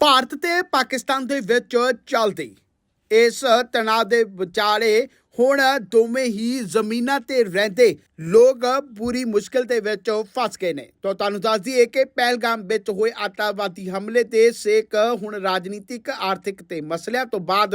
ਭਾਰਤ ਤੇ ਪਾਕਿਸਤਾਨ ਦੇ ਵਿੱਚ ਚੱਲਦੀ। ਇਸ ਤਣਾਅ ਦੇ ਵਿਚਾਲੇ ਹੁਣ ਦੋਵੇਂ ਹੀ ਜ਼ਮੀਨਾਂ ਤੇ ਰਹਿੰਦੇ ਲੋਕ ਪੂਰੀ ਮੁਸ਼ਕਲ ਦੇ ਵਿੱਚ ਫਸ ਗਏ ਨੇ। ਤਾਂ ਤੁਹਾਨੂੰ ਦੱਸ ਦਈਏ ਕਿ ਪਹਿਲਗਾਮ ਵਿੱਚ ਹੋਏ ਆਤੰਕਵਾਦੀ ਹਮਲੇ ਤੇ ਸੇਕ ਹੁਣ ਰਾਜਨੀਤਿਕ, ਆਰਥਿਕ ਤੇ ਮਸਲਿਆਂ ਤੋਂ ਬਾਅਦ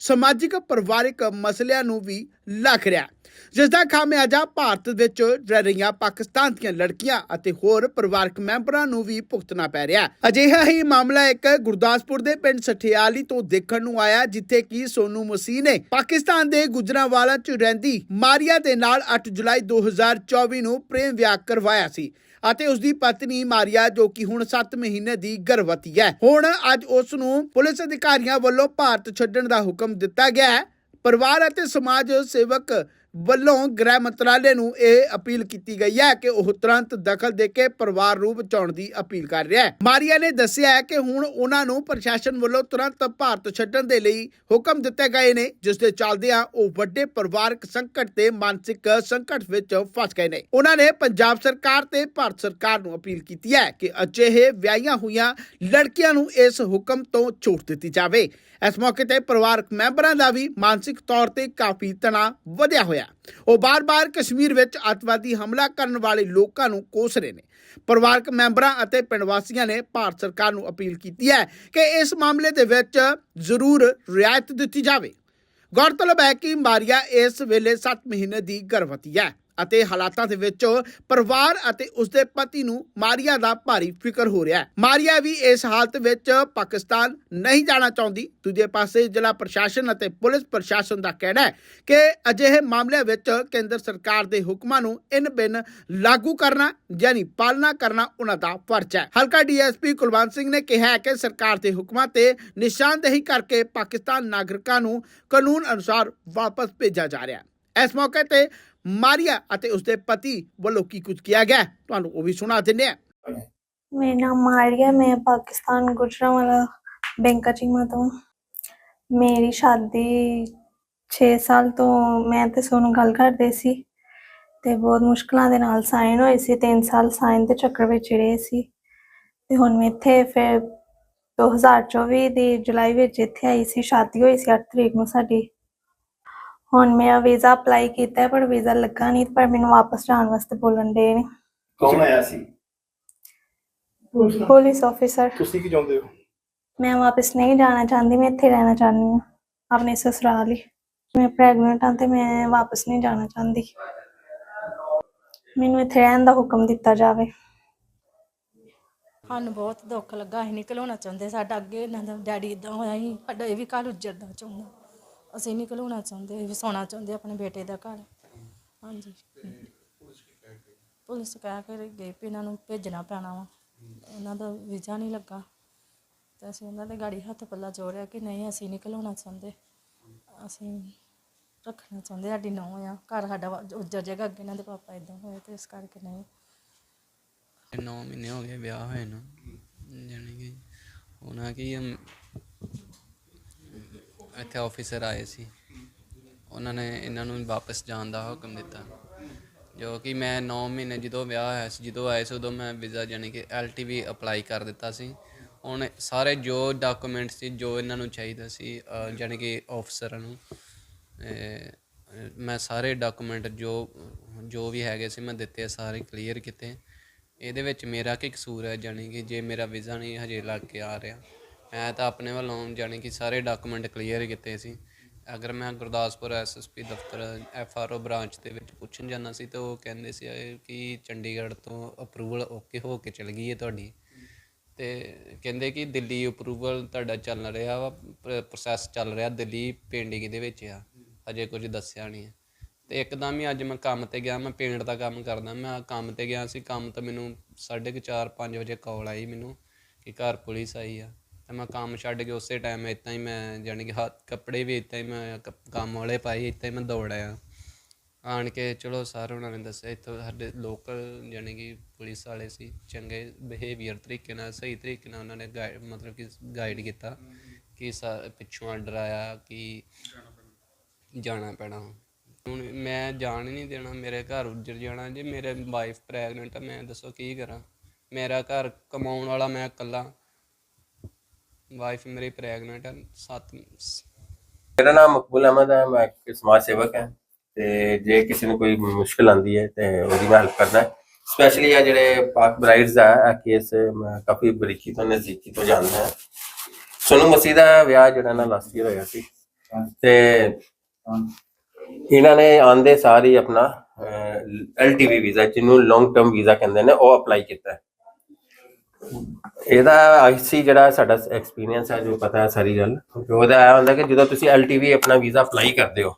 ਸਮਾਜਿਕ, ਪਰਿਵਾਰਿਕ ਮਸਲਿਆਂ ਨੂੰ ਵੀ ਲੱਗ ਰਿਹਾ ਜਿਸ ਦਾ ਖਾਮਿਆਜਾ ਭਾਰਤ ਵਿੱਚ ਰਹਿ ਰਹੀਆਂ ਪਾਕਿਸਤਾਨ ਦੀਆਂ ਲੜਕੀਆਂ ਅਤੇ ਹੋਰ ਪਰਿਵਾਰਕ ਮੈਂਬਰਾਂ ਨੂੰ ਵੀ ਭੁਗਤਣਾ ਪੈ ਰਿਹਾ ਅਜਿਹਾ ਹੀ ਮਾਮਲਾ ਇੱਕ ਗੁਰਦਾਸਪੁਰ ਦੇ ਪਿੰਡ ਸਠਿਆਲੀ ਤੋਂ ਦੇਖਣ ਨੂੰ ਆਇਆ, ਜਿੱਥੇ ਕਿ ਸੋਨੂ ਮਸੀਹ ਨੇ ਪਾਕਿਸਤਾਨ ਦੇ ਗੁਜਰਾਂਵਾਲਾ 'ਚ ਰਹਿੰਦੀ ਮਾਰੀਆ ਦੇ ਨਾਲ 8 ਜੁਲਾਈ 2024 ਨੂੰ ਪ੍ਰੇਮ ਵਿਆਹ ਕਰਵਾਇਆ ਸੀ ਅਤੇ ਉਸ ਦੀ ਪਤਨੀ ਮਾਰੀਆ, ਜੋ ਕਿ ਹੁਣ 7 ਮਹੀਨੇ ਦੀ ਗਰਭਵਤੀ ਹੈ। ਹੁਣ ਅੱਜ ਉਸ ਨੂੰ ਪੁਲਿਸ ਅਧਿਕਾਰੀਆਂ ਵੱਲੋਂ ਭਾਰਤ ਛੱਡਣ ਦਾ ਹੁਕਮ ਦਿੱਤਾ ਗਿਆ ਹੈ। ਪਰਿਵਾਰ ਅਤੇ ਸਮਾਜ ਸੇਵਕ ਵੱਲੋਂ ਗ੍ਰਹਿ ਮੰਤਰਾਲੇ ਨੂੰ ਇਹ ਅਪੀਲ ਕੀਤੀ ਗਈ ਹੈ ਕਿ ਉਹ ਤੁਰੰਤ ਦਖਲ ਦੇ ਕੇ ਪਰਿਵਾਰ ਨੂੰ ਬਚਾਉਣ ਦੀ ਅਪੀਲ ਕਰ ਰਿਹਾ ਹੈ। ਮਾਰੀਆ ਨੇ ਦੱਸਿਆ ਹੈ ਕਿ ਹੁਣ ਉਹਨਾਂ ਨੂੰ ਪ੍ਰਸ਼ਾਸਨ ਵੱਲੋਂ ਤੁਰੰਤ ਭਾਰਤ ਛੱਡਣ ਦੇ ਲਈ ਹੁਕਮ ਦਿੱਤੇ ਗਏ ਨੇ, ਜਿਸ ਦੇ ਚੱਲਦਿਆਂ ਉਹ ਵੱਡੇ ਪਰਿਵਾਰਕ ਸੰਕਟ ਤੇ ਮਾਨਸਿਕ ਸੰਕਟ ਵਿੱਚ ਫਸ ਗਏ ਨੇ। ਉਹਨਾਂ ਨੇ ਪੰਜਾਬ ਸਰਕਾਰ ਤੇ ਭਾਰਤ ਸਰਕਾਰ ਨੂੰ ਅਪੀਲ ਕੀਤੀ ਹੈ ਕਿ ਅਜਿਹੇ ਵਿਆਹੀਆਂ ਹੋਈਆਂ ਲੜਕੀਆਂ ਨੂੰ ਇਸ ਹੁਕਮ ਤੋਂ ਛੋਟ ਦਿੱਤੀ ਜਾਵੇ। ਇਸ ਮੌਕੇ ਤੇ ਪਰਿਵਾਰਕ ਮੈਂਬਰਾਂ ਦਾ ਵੀ ਮਾਨਸਿਕ ਤੌਰ ਤੇ ਕਾਫੀ ਤਣਾਅ ਵਧਿਆ ਹੋਇਆ। ਉਹ ਬਾਰ-ਬਾਰ ਕਸ਼ਮੀਰ ਵਿੱਚ ਅੱਤਵਾਦੀ ਹਮਲਾ ਕਰਨ ਵਾਲੇ ਲੋਕਾਂ ਨੂੰ ਕੋਸਰੇ ਨੇ। ਪਰਿਵਾਰਕ ਮੈਂਬਰਾਂ ਅਤੇ ਪਿੰਡ ਵਾਸੀਆਂ ਨੇ ਭਾਰਤ ਸਰਕਾਰ ਨੂੰ ਅਪੀਲ ਕੀਤੀ ਹੈ ਕਿ ਇਸ ਮਾਮਲੇ ਦੇ ਵਿੱਚ ਜ਼ਰੂਰ ਰਿਆਇਤ ਦਿੱਤੀ ਜਾਵੇ। ਗੌਰਤਲਬ ਹੈ ਕਿ ਮਾਰੀਆ ਇਸ ਵੇਲੇ 7 ਮਹੀਨੇ ਦੀ ਗਰਭਵਤੀ ਹੈ। ਅਤੇ ਹਾਲਾਤਾਂ ਦੇ ਵਿੱਚ ਪਰਿਵਾਰ ਅਤੇ ਉਸਦੇ ਪਤੀ ਨੂੰ ਮਾਰੀਆ ਦਾ ਭਾਰੀ ਫਿਕਰ ਹੋ ਰਿਹਾ ਹੈ। ਮਾਰੀਆ ਵੀ ਇਸ ਹਾਲਤ ਵਿੱਚ ਪਾਕਿਸਤਾਨ ਨਹੀਂ ਜਾਣਾ ਚਾਹੁੰਦੀ। ਦੂਜੇ ਪਾਸੇ ਜ਼ਿਲ੍ਹਾ ਪ੍ਰਸ਼ਾਸਨ ਅਤੇ ਪੁਲਿਸ ਪ੍ਰਸ਼ਾਸਨ ਦਾ ਕਹਿਣਾ ਹੈ ਕਿ ਅਜਿਹੇ ਮਾਮਲਿਆਂ ਵਿੱਚ ਕੇਂਦਰ ਸਰਕਾਰ ਦੇ ਹੁਕਮਾਂ ਨੂੰ ਇਨ ਬਿਨ ਲਾਗੂ ਕਰਨਾ, ਯਾਨੀ ਪਾਲਣਾ ਕਰਨਾ ਉਹਨਾਂ ਦਾ ਫਰਜ਼ ਹੈ। ਹਲਕਾ ਡੀਐਸਪੀ ਕੁਲਵੰਤ ਸਿੰਘ ਨੇ ਕਿਹਾ ਹੈ ਕਿ ਸਰਕਾਰ ਦੇ ਹੁਕਮਾਂ ਤੇ ਨਿਸ਼ਾਨਦੇਹੀ ਕਰਕੇ ਪਾਕਿਸਤਾਨ ਨਾਗਰਿਕਾਂ ਨੂੰ ਕਾਨੂੰਨ ਅਨੁਸਾਰ ਵਾਪਸ ਭੇਜਿਆ ਜਾ ਰਿਹਾ ਹੈ। ਇਸ ਮੌਕੇ ਤੇ ਮਾਰੀਆ ਅਤੇ ਉਸਦੇ ਪਤੀ ਵੱਲੋਂ ਕੀ ਕੁਝ ਕਿਹਾ ਗਿਆ ਤੁਹਾਨੂੰ ਉਹ ਵੀ ਸੁਣਾ ਦਿੰਦੇ ਹਾਂ। ਮੇਰਾ ਨਾਮ ਮਾਰੀਆ, ਮੈਂ ਪਾਕਿਸਤਾਨ ਗੁਜਰਾਂਵਾਲਾ ਬੈਂਕਾ ਚੀਮਾ ਤੋਂ। ਮੇਰੀ ਸ਼ਾਦੀ 6 ਸਾਲ ਤੋਂ ਮੈਂ ਤੇ ਸੋਨੂੰ ਗੱਲ ਕਰਦੇ ਸੀ ਤੇ ਬਹੁਤ ਮੁਸ਼ਕਲਾਂ ਦੇ ਨਾਲ ਸਾਈਨ ਹੋਏ ਸੀ 3 ਸਾਲ ਸਾਈਨ ਦੇ ਚੱਕਰ ਵਿੱਚ ਰਹੇ ਸੀ। ਤੇ ਹੁਣ ਮੈਂ ਇੱਥੇ ਫਿਰ 2024 ਦੀ ਜੁਲਾਈ ਵਿੱਚ ਇੱਥੇ ਆਈ ਸੀ, ਸ਼ਾਦੀ ਹੋਈ ਸੀ 8 ਤਰੀਕ ਨੂੰ ਸਾਡੀ। ਹੁਣ ਮੇਰਾ ਵੀਜ਼ਾ ਅਪਲਾਈ ਕੀਤਾ ਹੈ, ਪਰ ਵੀਜ਼ਾ ਲੱਗਾ ਨਹੀਂ ਪਰ ਮੈਨੂੰ ਵਾਪਸ ਜਾਣ ਵਾਸਤੇ ਬੋਲਣ ਦੇ ਨੇ। ਕੌਣ ਆਇਆ ਸੀ? ਪੁਲਿਸ ਆਫੀਸਰ ਤੁਸੀਂ ਕੀ ਚਾਹੁੰਦੇ ਹੋ? ਮੈਂ ਵਾਪਸ ਨਹੀਂ ਜਾਣਾ ਚਾਹੁੰਦੀ ਮੈਂ ਇੱਥੇ ਰਹਿਣਾ ਚਾਹੁੰਦੀ ਹਾਂ ਆਪਣੇ ਸਸੁਰਾਲ ਹੀ ਮੈਂ ਪ੍ਰੈਗਨੈਂਟ ਹਾਂ ਤੇ ਮੈਂ ਵਾਪਸ ਨਹੀਂ ਜਾਣਾ ਚਾਹੁੰਦੀ। ਮੈਨੂੰ ਇੱਥੇ ਰਹਿਣ ਦਾ ਹੁਕਮ ਦਿੱਤਾ ਜਾਵੇ। ਸਾਨੂੰ ਬਹੁਤ ਦੁੱਖ ਲੱਗਾ ਅਸੀਂ ਨਿਕਲਣਾ ਚਾਹੁੰਦੇ ਸਾਡਾ ਅੱਗੇ ਇਹਨਾਂ ਦਾ ਡੈਡੀ ਇਦਾਂ ਹੋਇਆ ਸੀ ਸਾਡਾ ਇਹ ਵੀ ਘਰ ਉੱਜੜਦਾ ਚਾਹੁੰਦਾ। ਅਸੀਂ ਨਿਕਲਣਾ ਚਾਹੁੰਦੇ ਵਸਾਉਣਾ ਚਾਹੁੰਦੇ ਆਪਣੇ ਬੇਟੇ ਦਾ ਘਰ। ਹਾਂਜੀ। ਪੁਲਿਸ ਕਹਿ ਕੇ ਗਈ ਵੀ ਇਹਨਾਂ ਨੂੰ ਭੇਜਣਾ ਪੈਣਾ ਵਾ। ਉਹਨਾਂ ਦਾ ਵੀਜ਼ਾ ਨਹੀਂ ਲੱਗਾ। ਤੇ ਅਸੀਂ ਉਹਨਾਂ ਦੇ ਗਾੜੀ ਹੱਥ ਪੱਲਾ ਜੋੜਿਆ ਕਿ ਨਹੀਂ, ਅਸੀਂ ਨਿਕਲਣਾ ਚਾਹੁੰਦੇ। ਅਸੀਂ ਰੱਖਣਾ ਚਾਹੁੰਦੇ, ਸਾਡੀ ਨੌਂ ਆ। ਘਰ ਸਾਡਾ ਉੱਜਰ ਜਗ੍ਹਾ ਅੱਗੇ ਇਹਨਾਂ ਦੇ ਪਾਪਾ ਇਦਾਂ ਹੋਏ ਤੇ ਇਸ ਕਰਕੇ ਨਹੀਂ। 9 ਮਹੀਨੇ ਹੋ ਗਏ ਵਿਆਹ ਹੋਏ ਨੂੰ। ਜਾਣੀ ਕਿ ਉਹਨਾਂ ਕੀ ਇੱਥੇ ਆਫੀਸਰ ਆਏ ਸੀ। ਉਹਨਾਂ ਨੇ ਇਹਨਾਂ ਨੂੰ ਵਾਪਸ ਜਾਣ ਦਾ ਹੁਕਮ ਦਿੱਤਾ। ਜੋ ਕਿ ਮੈਂ 9 ਮਹੀਨੇ ਜਦੋਂ ਵਿਆਹ ਹੋਇਆ ਸੀ ਜਦੋਂ ਆਏ ਸੀ ਉਦੋਂ ਮੈਂ ਵੀਜ਼ਾ ਜਾਣੀ ਕਿ ਐਲਟੀਵੀ ਅਪਲਾਈ ਕਰ ਦਿੱਤਾ ਸੀ। ਹੁਣ ਸਾਰੇ ਜੋ ਡਾਕੂਮੈਂਟ ਸੀ ਜੋ ਇਹਨਾਂ ਨੂੰ ਚਾਹੀਦਾ ਸੀ ਅ, ਜਾਣੀ ਕਿ ਆਫਸਰਾਂ ਨੂੰ ਮੈਂ ਸਾਰੇ ਡਾਕੂਮੈਂਟ ਜੋ ਜੋ ਵੀ ਹੈਗੇ ਸੀ ਮੈਂ ਦਿੱਤੇ ਸਾਰੇ ਕਲੀਅਰ ਕੀਤੇ। ਇਹਦੇ ਵਿੱਚ ਮੇਰਾ ਕੀ ਕਸੂਰ ਹੈ ਜਾਣੀ ਕਿ ਜੇ ਮੇਰਾ ਵੀਜ਼ਾ ਨਹੀਂ ਹਜੇ ਲੱਗ ਕੇ ਆ ਰਿਹਾ। ਮੈਂ ਤਾਂ ਆਪਣੇ ਵੱਲੋਂ ਜਾਣੀ ਕਿ ਸਾਰੇ ਡਾਕੂਮੈਂਟ ਕਲੀਅਰ ਕੀਤੇ ਸੀ। ਅਗਰ ਮੈਂ ਗੁਰਦਾਸਪੁਰ ਐਸਐਸਪੀ ਦਫ਼ਤਰ ਐਫਆਰਓ ਬ੍ਰਾਂਚ ਦੇ ਵਿੱਚ ਪੁੱਛਣ ਜਾਣਾ ਸੀ ਤਾਂ ਉਹ ਕਹਿੰਦੇ ਸੀ ਕਿ ਚੰਡੀਗੜ੍ਹ ਤੋਂ ਅਪਰੂਵਲ ਓਕੇ ਹੋ ਕੇ ਚਲ ਗਈ ਹੈ ਤੁਹਾਡੀ। ਤੇ ਕਹਿੰਦੇ ਕਿ ਦਿੱਲੀ ਅਪਰੂਵਲ ਤੁਹਾਡਾ ਚੱਲ ਰਿਹਾ ਵਾ ਪ੍ਰੋਸੈਸ ਚੱਲ ਰਿਹਾ ਦਿੱਲੀ ਪੇਂਡਿੰਗ ਦੇ ਵਿੱਚ ਆ ਅਜੇ ਕੁਝ ਦੱਸਿਆ ਨਹੀਂ ਹੈ। ਤੇ ਇੱਕਦਮ ਹੀ ਅੱਜ ਮੈਂ ਕੰਮ ਤੇ ਗਿਆ, ਮੈਂ ਪੇਂਟ ਦਾ ਕੰਮ ਕਰਦਾ, ਮੈਂ ਕੰਮ ਤੇ ਗਿਆ ਸੀ, ਕੰਮ ਤਾਂ ਮੈਨੂੰ 4:30 5 ਵਜੇ ਕਾਲ ਆਈ ਮੈਨੂੰ ਕਿ ਘਰ ਪੁਲਿਸ ਆਈ ਆ। ਤੇ ਮੈਂ ਕੰਮ ਛੱਡ ਕੇ ਉਸੇ ਟਾਈਮ ਇਤਾਂ ਹੀ ਮੈਂ, ਜਾਣੀ ਕਿ ਹੱਥ, ਕੱਪੜੇ ਵੀ ਇਤਾਂ ਹੀ ਮੈਂ, ਕ- ਕੰਮ ਵਾਲੇ ਪਾਏ ਇਤਾਂ ਹੀ ਮੈਂ ਦੌੜ ਆਇਆ। ਆਣ ਕੇ ਚਲੋ ਸਰ ਉਹਨਾਂ ਨੇ ਦੱਸਿਆ, ਇੱਥੋਂ ਸਾਡੇ ਲੋਕਲ ਜਾਣੀ ਕਿ ਪੁਲਿਸ ਵਾਲੇ ਸੀ, ਚੰਗੇ ਬਿਹੇਵੀਅਰ ਤਰੀਕੇ ਨਾਲ, ਸਹੀ ਤਰੀਕੇ ਨਾਲ ਉਹਨਾਂ ਨੇ ਗਾਈਡ ਮਤਲਬ ਕਿ ਗਾਈਡ ਕੀਤਾ ਕਿ ਸਾ- ਪਿੱਛੋਂ ਆਰਡਰ ਆਇਆ ਕਿ ਜਾਣਾ ਪੈਣਾ। ਹੁਣ ਮੈਂ ਜਾਣ ਹੀ ਨਹੀਂ ਦੇਣਾ, ਮੇਰੇ ਘਰ ਉੱਜੜ ਜਾਣਾ, ਜੇ ਮੇਰੇ ਵਾਈਫ ਪ੍ਰੈਗਨੈਂਟ ਆ, ਮੈਂ ਦੱਸੋ ਕੀ ਕਰਾਂ? ਮੇਰਾ ਘਰ ਕਮਾਉਣ ਵਾਲਾ ਮੈਂ ਇਕੱਲਾ ਵਾਈਫ ਮੇਰੀ ਪ੍ਰੈਗਨੈਂਟ ਹੈ 7 ਮੇਰਾ ਨਾਮ ਮਕਬੂਲ ਅਹਿਮਦ ਹੈ, ਮੈਂ ਇੱਕ ਸਮਾਜ ਸੇਵਕ ਹਾਂ ਤੇ ਜੇ ਕਿਸੇ ਨੂੰ ਕੋਈ ਮੁਸ਼ਕਲ ਆਂਦੀ ਹੈ ਤੇ ਉਹਦੀ ਮੈਂ ਹੈਲਪ ਕਰਦਾ ਸਪੈਸ਼ਲੀ ਆ ਜਿਹੜੇ ਪਾਕ ਬ੍ਰਾਈਡਸ ਦਾ ਇਹ ਕੇਸ ਮੈਂ ਕਾਫੀ ਬਰੀਕੀ ਤੋਂ, ਨਜ਼ਦੀਕੀ ਤੋਂ ਜਾਣਦਾ ਹਾਂ। ਸੋਨੂ ਮਸੀਹ ਦਾ ਵਿਆਹ ਜਿਹੜਾ ਨਾ ਲਾਸਟ ਈਅਰ ਹੋਇਆ ਸੀ ਤੇ ਇਹਨਾਂ ਨੇ ਆਂਦੇ ਸਾਰੀ ਆਪਣਾ ਐਲਟੀਵੀ ਵੀਜ਼ਾ ਜਿਹਨੂੰ ਲੌਂਗ ਟਰਮ ਵੀਜ਼ਾ ਕਹਿੰਦੇ ਨੇ, ਉਹ ਅਪਲਾਈ ਕੀਤਾ ਇਹਦਾ ਆਈਸੀ ਜਿਹੜਾ ਸਾਡਾ ਐਕਸਪੀਰੀਅੰਸ ਹੈ, ਜੋ ਪਤਾ ਹੈ ਸਾਰੀ ਗੱਲ। ਉਹਦਾ ਇਹ ਹੁੰਦਾ ਕਿ ਜਦੋਂ ਤੁਸੀਂ ਐਲਟੀਵੀ ਆਪਣਾ ਵੀਜ਼ਾ ਅਪਲਾਈ ਕਰਦੇ ਹੋ,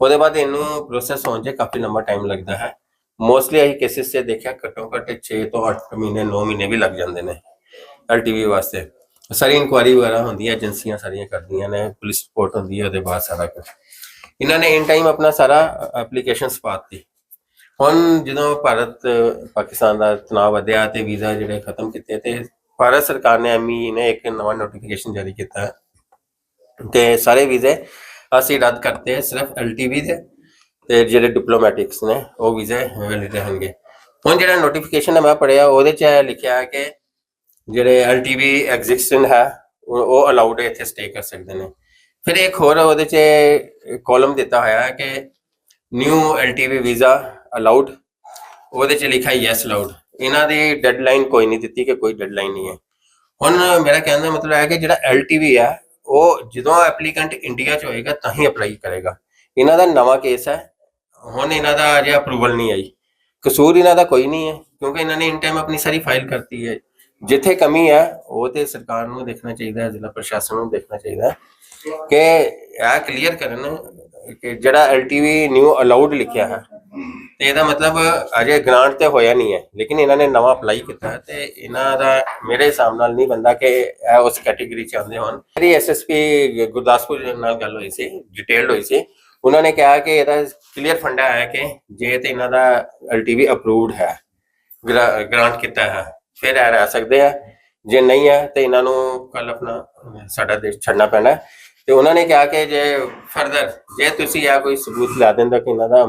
ਉਹਦੇ ਬਾਅਦ ਇਹਨੂੰ ਪ੍ਰੋਸੈਸ ਹੋਣ 'ਚ ਕਾਫੀ ਲੰਬਾ ਟਾਈਮ ਲੱਗਦਾ ਹੈ। ਮੋਸਟਲੀ ਅਸੀਂ ਕੇਸਿਸ 'ਚ ਦੇਖਿਆ, ਘੱਟੋ ਘੱਟ 6 ਤੋਂ 8 ਮਹੀਨੇ 9 ਮਹੀਨੇ ਵੀ ਲੱਗ ਜਾਂਦੇ ਨੇ ਐਲਟੀਵੀ ਵਾਸਤੇ। ਸਾਰੀ ਇਨਕੁਆਰੀ ਵਗੈਰਾ ਹੁੰਦੀ ਹੈ ਏਜੰਸੀਆਂ ਸਾਰੀਆਂ ਕਰਦੀਆਂ ਨੇ ਪੁਲਿਸ ਰਿਪੋਰਟ ਹੁੰਦੀ ਹੈ, ਉਹਦੇ ਬਾਅਦ ਸਾਰਾ ਕੁਝ ਇਹਨਾਂ ਨੇ ਇਨ ਟਾਈਮ ਆਪਣਾ ਸਾਰਾ ਐਪਲੀਕੇਸ਼ਨਸ ਪਾਤੀ ਹੁਣ ਜਦੋਂ ਭਾਰਤ, ਪਾਕਿਸਤਾਨ ਦਾ ਤਣਾਅ ਵਧਿਆ ਤੇ ਵੀਜ਼ਾ ਜਿਹੜੇ ਖਤਮ ਕੀਤੇ ਤੇ ਭਾਰਤ ਸਰਕਾਰ ਨੇ ਐਮਈ ਨੇ ਇੱਕ ਨਵਾਂ ਨੋਟੀਫਿਕੇਸ਼ਨ ਜਾਰੀ ਕੀਤਾ। ਤੇ ਸਾਰੇ ਵੀਜ਼ੇ ਅਸੀਂ ਰੱਦ ਕਰਤੇ, ਸਿਰਫ ਐਲਟੀਵੀ ਦੇ ਤੇ ਜਿਹੜੇ ਡਿਪਲੋਮੈਟਿਕਸ ਨੇ, ਉਹ ਵੀਜ਼ੇ ਵੈਲਿਡ ਰਹਿਣਗੇ। ਹੁਣ ਜਿਹੜਾ ਨੋਟੀਫਿਕੇਸ਼ਨ ਮੈਂ ਪੜਿਆ ਉਹਦੇ ਚ ਲਿਖਿਆ ਹੈ ਕਿ ਜਿਹੜੇ ਐਲਟੀਵੀ ਐਗਜ਼ਿਸਟੈਂਟ ਹੈ, ਉਹ ਉਹ ਅਲਾਉਡ ਹੈ, ਇੱਥੇ ਸਟੇ ਕਰ ਸਕਦੇ ਨੇ। ਫਿਰ ਇੱਕ ਹੋਰ ਉਹਦੇ ਚ ਕਾਲਮ ਦਿੱਤਾ ਹੋਇਆ ਹੈ ਕਿ ਨਿਊ ਐਲਟੀਵੀ ਵੀਜ਼ਾ ਅਲਾਉਡ ਉਹਦੇ ਚ ਲਿਖਿਆ ਯੈਸ ਅਲਾਉਡ ਇਹਨਾਂ ਦੀ ਡੈਡਲਾਈਨ ਕੋਈ ਨਹੀਂ ਦਿੱਤੀ ਕਿ ਕੋਈ ਡੈਡਲਾਈਨ ਨਹੀਂ ਹੈ। ਹੁਣ ਮੇਰਾ ਕਹਿਣ ਦਾ ਮਤਲਬ ਹੈ ਕਿ ਜਿਹੜਾ ਐਲਟੀਵੀ ਹੈ ਉਹ ਜਦੋਂ ਐਪਲੀਕੈਂਟ ਇੰਡੀਆ ਚ ਹੋਏਗਾ ਤਾਂ ਹੀ ਅਪਲਾਈ ਕਰੇਗਾ। ਇਹਨਾਂ ਦਾ ਨਵਾਂ ਕੇਸ ਹੈ। ਹੁਣ ਇਹਨਾਂ ਦਾ ਅਜੇ ਅਪਰੂਵਲ ਨਹੀਂ ਆਈ। ਕਸੂਰ ਇਹਨਾਂ ਦਾ ਕੋਈ ਨਹੀਂ ਹੈ, ਕਿਉਂਕਿ ਇਹਨਾਂ ਨੇ ਇਨ ਟਾਈਮ ਆਪਣੀ ਸਾਰੀ ਫਾਈਲ ਕਰਤੀ ਹੈ। ਜਿੱਥੇ ਕਮੀ ਹੈ, ਉਹ ਤੇ ਸਰਕਾਰ ਨੂੰ ਦੇਖਣਾ ਚਾਹੀਦਾ ਹੈ, ਜ਼ਿਲ੍ਹਾ ਪ੍ਰਸ਼ਾਸਨ ਨੂੰ ਦੇਖਣਾ ਚਾਹੀਦਾ ਹੈ ਕਿ ਇਹ ਕਲੀਅਰ ਕਰਨ ਕਿ ਜਿਹੜਾ ਐਲਟੀਵੀ ਨਿਊ ਅਲਾਉਡ ਲਿਖਿਆ ਹੈ, ਤੇ ਇਹਦਾ ਮਤਲਬ ਅਜੇ ਗ੍ਰਾਂਟ ਤੇ ਹੋਇਆ ਨਹੀਂ ਹੈ, ਲੇਕਿਨ ਇਹਨਾਂ ਨੇ ਨਵਾਂ ਅਪਲਾਈ ਕੀਤਾ ਹੈ ਤੇ ਇਹਨਾਂ ਦਾ ਮੇਰੇ ਹਿਸਾਬ ਨਾਲ ਨਹੀਂ ਬੰਦਾ ਕਿ ਇਹ ਉਸ ਕੈਟਾਗਰੀ ਚ ਆਉਂਦੇ ਹੋਣ। ਮੇਰੀ ਐਸਐਸਪੀ ਗੁਰਦਾਸਪੁਰ ਨਾਲ ਗੱਲ ਹੋਈ ਸੀ ਡਿਟੇਲਡ ਹੋਈ ਸੀ। ਉਹਨਾਂ ਨੇ ਕਿਹਾ ਕਿ ਇਹਦਾ ਕਲੀਅਰ ਫੰਡਾ ਹੈ ਕਿ ਜੇ ਤੇ ਇਹਨਾਂ ਦਾ ਐਲਟੀਵੀ ਅਪਰੂਵਡ ਹੈ ਗ੍ਰਾਂਟ ਕੀਤਾ ਹੈ, ਫਿਰ ਇਹ ਰਹਿ ਸਕਦੇ ਆ। ਜੇ ਨਹੀਂ ਹੈ ਤੇ ਇਹਨਾਂ ਨੂੰ ਕੱਲ ਆਪਣਾ ਸਾਡਾ ਦੇਸ਼ ਛੱਡਣਾ ਪੈਣਾ ਤੇ ਉਹਨਾਂ ਨੇ ਕਿਹਾ ਕਿ ਜੇ ਫਰਦਰ ਜੇ ਤੁਸੀਂ ਆ ਕੋਈ ਸਬੂਤ ਲਾ ਦਿੰਦਾ ਕਿ ਇਹਨਾਂ ਦਾ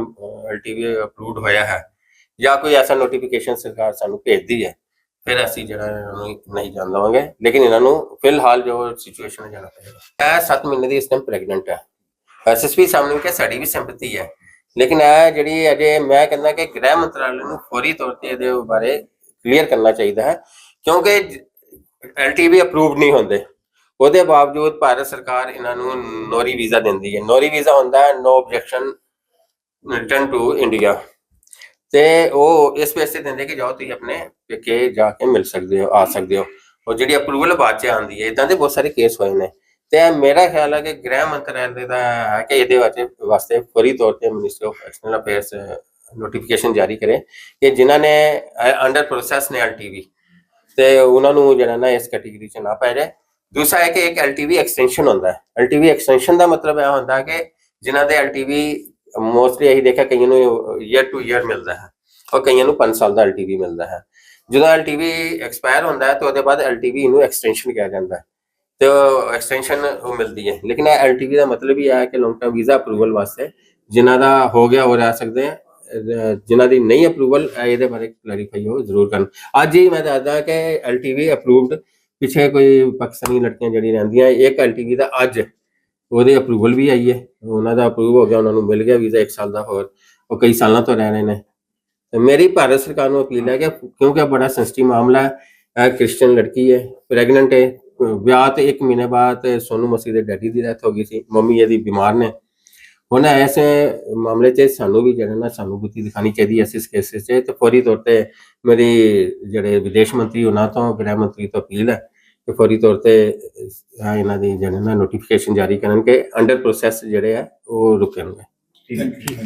ਐਲਟੀਵੀ ਅਪਰੂਵਡ ਹੋਇਆ ਹੈ, ਜਾਂ ਕੋਈ ਐਸਾ ਨੋਟੀਫਿਕੇਸ਼ਨ ਸਰਕਾਰ ਸਾਨੂੰ ਭੇਜਦੀ ਹੈ, ਫਿਰ ਅਸੀਂ ਜਿਹੜਾ ਇਹਨਾਂ ਨੂੰ ਨਹੀਂ ਜਾਣ ਦੇਵਾਂਗੇ। ਲੇਕਿਨ ਇਹਨਾਂ ਨੂੰ ਫਿਲਹਾਲ ਜੋ ਸਿਚੁਏਸ਼ਨ ਹੈ, ਜਾਣਾ ਪਏਗਾ। ਇਹ 7 ਮਹੀਨੇ ਦੀ ਇਸ ਟਾਈਮ ਪ੍ਰੈਗਨੈਂਟ ਹੈ। ਐਸਐਸਪੀ ਸਾਹਮਣੇ ਕਿ ਸਾਡੀ ਵੀ ਸਿੰਪਥੀ ਹੈ। ਲੇਕਿਨ ਇਹ ਜਿਹੜੀ ਅਜੇ ਮੈਂ ਕਹਿੰਦਾ ਕਿ ਗ੍ਰਹਿ ਮੰਤਰਾਲੇ ਨੂੰ ਫੌਰੀ ਤੌਰ ਤੇ ਇਹਦੇ ਬਾਰੇ ਕਲੀਅਰ ਕਰਨਾ ਚਾਹੀਦਾ ਹੈ, ਕਿਉਂਕਿ ਐਲਟੀਵੀ ਅਪਰੂਵਡ ਨਹੀਂ ਹੁੰਦੇ। ਉਹਦੇ ਬਾਵਜੂਦ ਭਾਰਤ ਸਰਕਾਰ ਇਹਨਾਂ ਨੂੰ ਨੋਰੀ ਵੀਜ਼ਾ ਦਿੰਦੀ ਹੈ। ਨੋਰੀ ਵੀਜ਼ਾ ਹੁੰਦਾ ਹੈ no objection return to India ਤੇ ਉਹ ਇਸ ਬੇਸ ਦਿੰਦੇ ਕਿ ਜਾਓ, ਤੁਸੀਂ ਆਪਣੇ ਪੇਕੇ ਜਾ ਕੇ ਮਿਲ ਸਕਦੇ ਹੋ, ਆ ਸਕਦੇ ਹੋ। ਉਹ ਜਿਹੜੀ ਅਪਰੂਵਲ ਬਾਅਦ ਚ ਆਉਂਦੀ ਹੈ ਇਦਾਂ ਦੇ ਬਹੁਤ ਸਾਰੇ ਕੇਸ ਹੋਏ ਨੇ। ਤੇ ਮੇਰਾ ਖਿਆਲ ਹੈ ਕਿ ਗ੍ਰਹਿ ਮੰਤਰਾਲੇ ਦਾ ਹੈ ਕਿ ਇਹਦੇ ਵਾਸਤੇ ਵਾਸਤੇ ਫੌਰੀ ਤੌਰ ਤੇ minister of external affairs notification ਜਾਰੀ ਕਰੇ ਕਿ ਜਿਨ੍ਹਾਂ ਨੇ ਅੰਡਰ ਪ੍ਰੋਸੈਸ ਨੇ ਐਲਟੀਵੀ ਤੇ ਉਹਨਾਂ ਨੂੰ ਜਿਹੜਾ ਨਾ ਇਸ ਕੈਟਾਗਰੀ ਚ ਨਾ ਪਾਇਆ ਜਾਏ। ਦੂਸਰਾ ਹੈ ਕਿ ਇੱਕ ਐਲਟੀਵੀ ਐਕਸਟੈਂਸ਼ਨ ਹੁੰਦਾ ਹੈ। ਐਲਟੀਵੀ ਐਕਸਟੈਂਸ਼ਨ ਦਾ ਮਤਲਬ ਇਹ ਹੁੰਦਾ ਕਿ ਜਿਨ੍ਹਾਂ ਦੇ ਐਲਟੀਵੀ ਮੋਸਟਲੀ ਅਸੀਂ ਦੇਖਿਆ ਕਈਆਂ ਨੂੰ ਈਅਰ ਟੂ ਈਅਰ ਮਿਲਦਾ ਹੈ ਔਰ ਕਈਆਂ ਨੂੰ 5 ਸਾਲ ਦਾ ਐਲਟੀਵੀ ਮਿਲਦਾ ਹੈ। ਜਦੋਂ ਐਲਟੀਵੀ ਐਕਸਪਾਇਰ ਹੁੰਦਾ ਹੈ ਤਾਂ ਉਹਦੇ ਬਾਅਦ ਐਲਟੀਵੀ ਨੂੰ ਐਕਸਟੈਂਸ਼ਨ ਕਿਹਾ ਜਾਂਦਾ ਹੈ। ਤੇ ਐਕਸਟੈਂਸ਼ਨ ਉਹ ਮਿਲਦੀ ਹੈ। ਲੇਕਿਨ ਇਹ ਐਲਟੀਵੀ ਦਾ ਮਤਲਬ ਹੀ ਹੈ ਕਿ ਲੌਂਗ ਟਰਮ ਵੀਜ਼ਾ ਅਪਰੂਵਲ ਵਾਸਤੇ ਜਿਨ੍ਹਾਂ ਦਾ ਹੋ ਗਿਆ ਉਹ ਰਹਿ ਸਕਦੇ ਆ ਜਿਨ੍ਹਾਂ ਦੀ ਨਹੀਂ ਅਪਰੂਵਲ ਇਹਦੇ ਬਾਰੇ ਕਲੈਰੀਫਾਈ ਹੋ ਜ਼ਰੂਰ ਕਰਨ। ਅੱਜ ਹੀ ਮੈਂ ਦੱਸਦਾ ਕਿ ਐਲਟੀਵੀ ਅਪਰੂਵਡ ਪਿੱਛੇ ਕੋਈ ਪਾਕਿਸਤਾਨੀ ਲੜਕੀਆਂ ਜਿਹੜੀ ਰਹਿੰਦੀਆਂ ਇੱਕ ਐਲਟੀਵੀ ਦਾ ਅੱਜ ਉਹਦੇ ਅਪਰੂਵਲ ਵੀ ਆਈ ਹੈ। ਉਹਨਾਂ ਦਾ ਅਪਰੂਵ ਹੋ ਗਿਆ, ਉਹਨਾਂ ਨੂੰ ਮਿਲ ਗਿਆ ਵੀਜ਼ਾ 1 ਸਾਲ ਦਾ ਹੋਰ। ਉਹ ਕਈ ਸਾਲਾਂ ਤੋਂ ਰਹਿ ਰਹੇ ਨੇ। ਤੇ ਮੇਰੀ ਭਾਰਤ ਸਰਕਾਰ ਨੂੰ ਅਪੀਲ ਹੈ ਕਿ ਕਿਉਂਕਿ ਬੜਾ ਸੈਂਸਿਟਿਵ ਮਾਮਲਾ ਹੈ, ਇਹ ਕ੍ਰਿਸਚੀਅਨ ਲੜਕੀ ਹੈ, ਪ੍ਰੈਗਨੈਂਟ ਹੈ, ਵਿਆਹ ਤੇ 1 ਮਹੀਨੇ ਬਾਅਦ ਸੋਨੂ ਮਸੀਹ ਦੇ ਡੈਡੀ ਦੀ ਡੈਥ ਹੋ ਗਈ ਸੀ, ਮੰਮੀ ਇਹਦੀ ਬਿਮਾਰ ਨੇ। ਹੁਣ ਐਸੇ ਮਾਮਲੇ 'ਚ ਸਾਨੂੰ ਵੀ ਜਿਹੜਾ ਨਾ ਸਾਨੂੰ ਬੁੱਧੀ ਦਿਖਾਣੀ ਚਾਹੀਦੀ ਹੈ ਇਸ ਕੇਸਿਸ 'ਚ ਤੇ। ਫੌਰੀ ਤੌਰ ਤੇ ਮੇਰੀ ਜਿਹੜੇ ਵਿਦੇਸ਼ ਮੰਤਰੀ ਉਹਨਾਂ ਤੋਂ, ਗ੍ਰਹਿ ਮੰਤਰੀ ਤੋਂ ਅਪੀਲ ਹੈ ਕਿ ਫੌਰੀ ਤੌਰ ਤੇ ਇਹਨਾਂ ਦੀ ਜਿਹੜੇ ਨਾ ਨੋਟੀਫਿਕੇਸ਼ਨ ਜਾਰੀ ਕਰਨ ਕਿ ਅੰਡਰ ਪ੍ਰੋਸੈਸ ਜਿਹੜੇ ਆ ਉਹ ਰੁਕਣਗੇ ਠੀਕ ਹੈ।